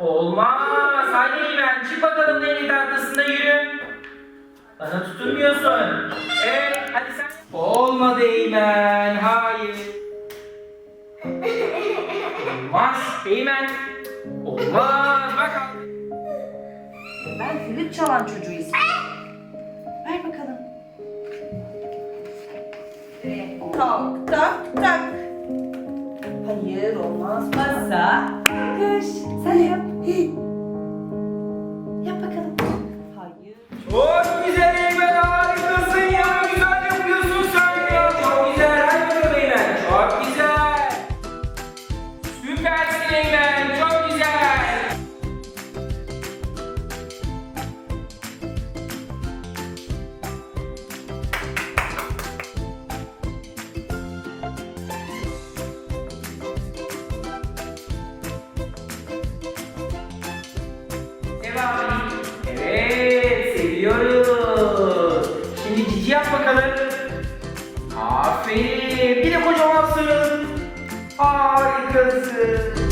Olmaz. Hadi Eymen çık bakalım deli tahtasında yürü. Bana tutunmuyorsun. Evet hadi sen. Olmadı Eymen. Hayır. Olmaz. Eymen. Olmaz. Bak. Ben flüt çalan çocuğu. Ver bakalım. Tak tak tak. Hayır olmaz. Masa. Kış. Sen. Yap Eymen. Çok güzel. Evet, seviyoruz. Şimdi cici yap bakalım. Aferin. Bir de kocamansın. Harikasın.